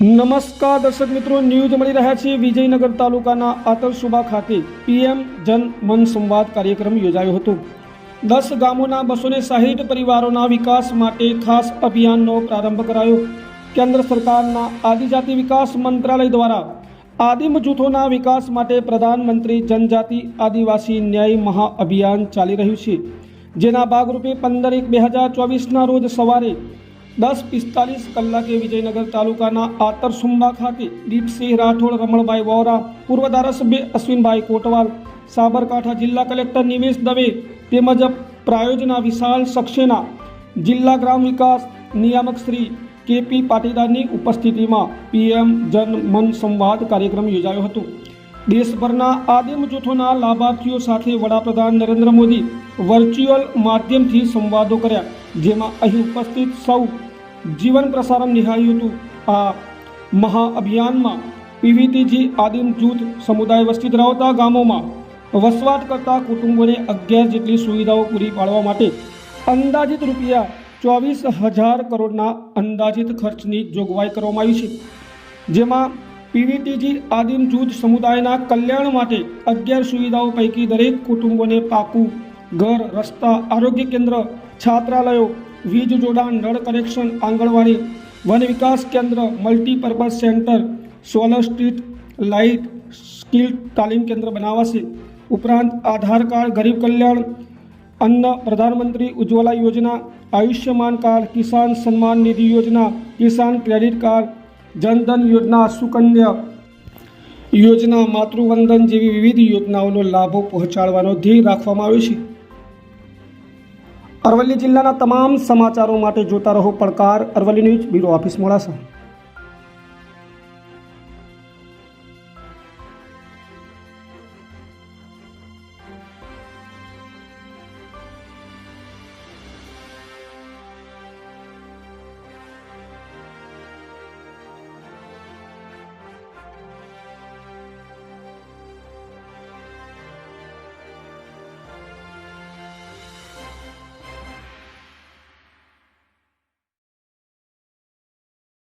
નમસ્કાર દર્શક મિત્રો, ન્યૂઝ મળી રહ્યા છે. વિજયનગર તાલુકાના આતરસુબા ખાતે પીએમ જન મન સંવાદ કાર્યક્રમ યોજાયો હતો. દસ ગામોના બસો ને સાહીઠ પરિવારોના વિકાસ માટે ખાસ અભિયાનનો પ્રારંભ કરાયો. કેન્દ્ર સરકારના આદિજાતિ વિકાસ મંત્રાલય દ્વારા આદિમ જૂથોના વિકાસ માટે પ્રધાનમંત્રી જનજાતિ આદિવાસી ન્યાય મહાઅભિયાન ચાલી રહ્યું છે. જેના ભાગરૂપે પંદર એક બે હજાર ચોવીસના રોજ સવારે દસ પિસ્તાલીસ કલાકે વિજયનગર તાલુકાના આતરસુંબા ખાતે દીપસિંહ રાઠોડ, રમણભાઈ વોરા, પૂર્વ ધારાસભ્ય અશ્વિનભાઈ કોટવાલ, સાબરકાંઠા જિલ્લા કલેક્ટર નિમેશ દવે તેમજ પ્રાયોજના વિશાલ સક્સેના, જિલ્લા ગ્રામ વિકાસ નિયામક શ્રી કેપી પાટીદારની ઉપસ્થિતિમાં પીએમ જન મન સંવાદ કાર્યક્રમ યોજાયો હતો. દેશભરના આદિમ જૂથોના લાભાર્થીઓ સાથે વડાપ્રધાન નરેન્દ્ર મોદી વર્ચ્યુઅલ માધ્યમથી સંવાદો કર્યા, જેમાં અહીં ઉપસ્થિત સૌ જીવન પ્રસારણ નિહાળ્યું હતું. આ મહાઅભિયાનમાં પીવીટીજી આદિમ જૂથ સમુદાય વસ્તી ધરાવતા ગામોમાં વસવાટ કરતા કુટુંબોને અગિયાર જેટલી સુવિધાઓ પૂરી પાડવા માટે અંદાજિત રૂપિયા ચોવીસ હજાર કરોડના અંદાજિત ખર્ચની જોગવાઈ કરવામાં આવી છે. જેમાં પીવીટીજી આદિમ જૂથ સમુદાયના કલ્યાણ માટે અગિયાર સુવિધાઓ પૈકી દરેક કુટુંબોને પાકું, ઘર, રસ્તા, આરોગ્ય કેન્દ્ર, છાત્રાલયો વીજ જોડાણ, નળ કનેક્શન, આંગણવાડી, વન વિકાસ કેન્દ્ર multipurpose centre, solar street, light, skill તાલીમ કેન્દ્ર બનાવાશે. ઉપરાંત આધાર કાર્ડ, ગરીબ કલ્યાણ, અન્ન પ્રધાનમંત્રી ઉજ્જવલા યોજના, આયુષ્યમાન કાર્ડ, કિસાન સન્માન નિધિ યોજના, કિસાન ક્રેડિટ કાર્ડ જનધન યોજના, સુકન્યા યોજના, માતૃવંદન જેવી વિવિધ યોજનાઓનો લાભો પહોંચાડવાનો ધ્યેય રાખવામાં આવ્યો છે. અરવલ્લી જિલ્લાના તમામ સમાચારો માટે જોતા રહો પડકાર Aravalli news bureau office Modasa.